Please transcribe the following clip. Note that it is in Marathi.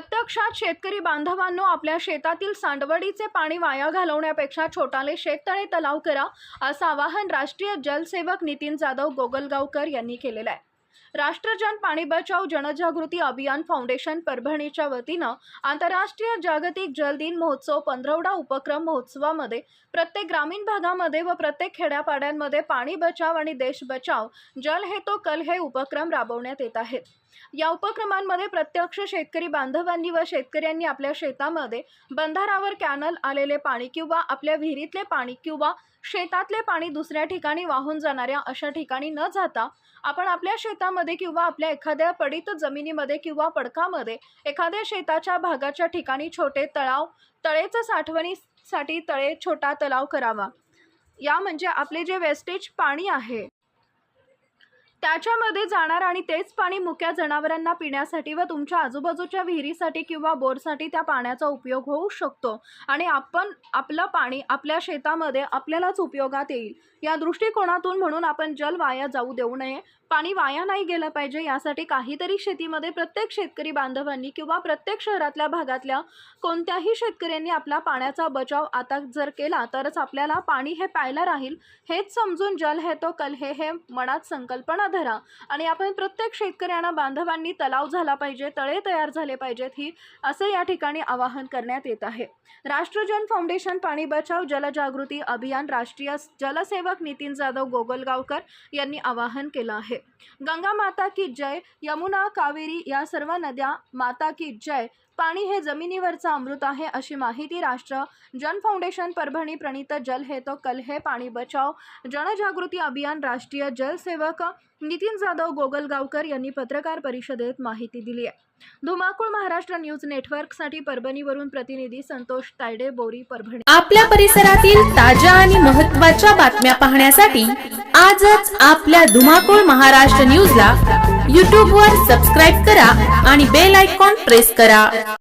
प्रत्यक्षात शेतकरी बांधवांनो आपल्या शेतातील सांडवडीचे पाणी वाया घालवण्यापेक्षा छोटाले शेततळे तलाव करा असं आवाहन राष्ट्रीय जलसेवक नितीन जाधव गोगलगावकर यांनी केलेलं आहे. राष्ट्रजन पाणी बचाव जनजागृती अभियान फाउंडेशन परभणीच्या वतीनं आंतरराष्ट्रीय जागतिक जल दिन महोत्सव पंधरवडा उपक्रम महोत्सवामध्ये प्रत्येक ग्रामीण भागामध्ये व प्रत्येक खेड्यापाड्यांमध्ये पाणी बचाव आणि देश बचाव जल हे तो कल हे उपक्रम राबवण्यात येत आहेत. या उपक्रमांमध्ये प्रत्यक्ष शेतकरी बांधवांनी व शेतकऱ्यांनी आपल्या शेतामध्ये बंधारावर कॅनल आलेले पाणी किंवा आपल्या विहिरीतले पाणी किंवा शेतातले पाणी दुसऱ्या ठिकाणी वाहून जाणाऱ्या अशा ठिकाणी न जाता आपण आपल्या शेतामध्ये किंवा आपल्या एखाद्या पडीत जमिनीमध्ये किंवा पडकामध्ये एखाद्या शेताच्या भागाच्या ठिकाणी छोटे तळाव तळेचं साठवणीसाठी तळे छोटा तलाव करावा. या म्हणजे आपले जे वेस्टेज पाणी आहे त्याच्यामध्ये जाणार आणि तेच पाणी मुक्या जनावरांना पिण्यासाठी व तुमच्या आजूबाजूच्या विहिरीसाठी किंवा बोरसाठी त्या पाण्याचा उपयोग होऊ शकतो. आणि आपण आपलं पाणी आपल्या शेतामध्ये आपल्यालाच उपयोगात येईल. या दृष्टिकोनातून म्हणून आपण जल वाया जाऊ देऊ नये. पाणी वाया नाही गेलं पाहिजे यासाठी काहीतरी शेतीमध्ये प्रत्येक शेतकरी बांधवांनी किंवा प्रत्येक शहरातल्या भागातल्या कोणत्याही शेतकऱ्यांनी आपला पाण्याचा बचाव आता जर केला तरच आपल्याला पाणी हे प्यायला राहील. हेच समजून जल हे तो कल हे हे मनात संकल्पना धरा. आणि आपण प्रत्येक शेतकऱ्यांना बांधवांनी तलाव झाला पाहिजे तळे तयार झाले पाहिजेत ही असं या ठिकाणी आवाहन करण्यात येत आहे. राष्ट्रजन फाउंडेशन पाणी बचाव जलजागृती अभियान राष्ट्रीय जलसेवक नितीन जाधव गोगलगावकर यांनी आवाहन केलं आहे. गंगा माता की जय यमुना कावेरी या सर्व नद्या माता की जय पाणी हे जमिनीवरचं अमृत आहे अशी माहिती राष्ट्र जन फाउंडेशन परभणी प्रणित जल हे तो कल हे पाणी बचाव जनजागृती अभियान राष्ट्रीय जलसेवक नितीन जाधव गोगलगावकर यांनी पत्रकार परिषदेत माहिती दिली आहे. धुमाकूळ महाराष्ट्र न्यूज नेटवर्कसाठी परभणीवरून प्रतिनिधी संतोष तायडे बोरी परभणी. आपल्या परिसरातील ताज्या आणि महत्त्वाच्या बातम्या पाहण्यासाठी आजच आपल्या धुमाकूळ महाराष्ट्र न्यूजला यूट्यूबवर सबस्क्राईब करा आणि बेल आयकॉन प्रेस करा.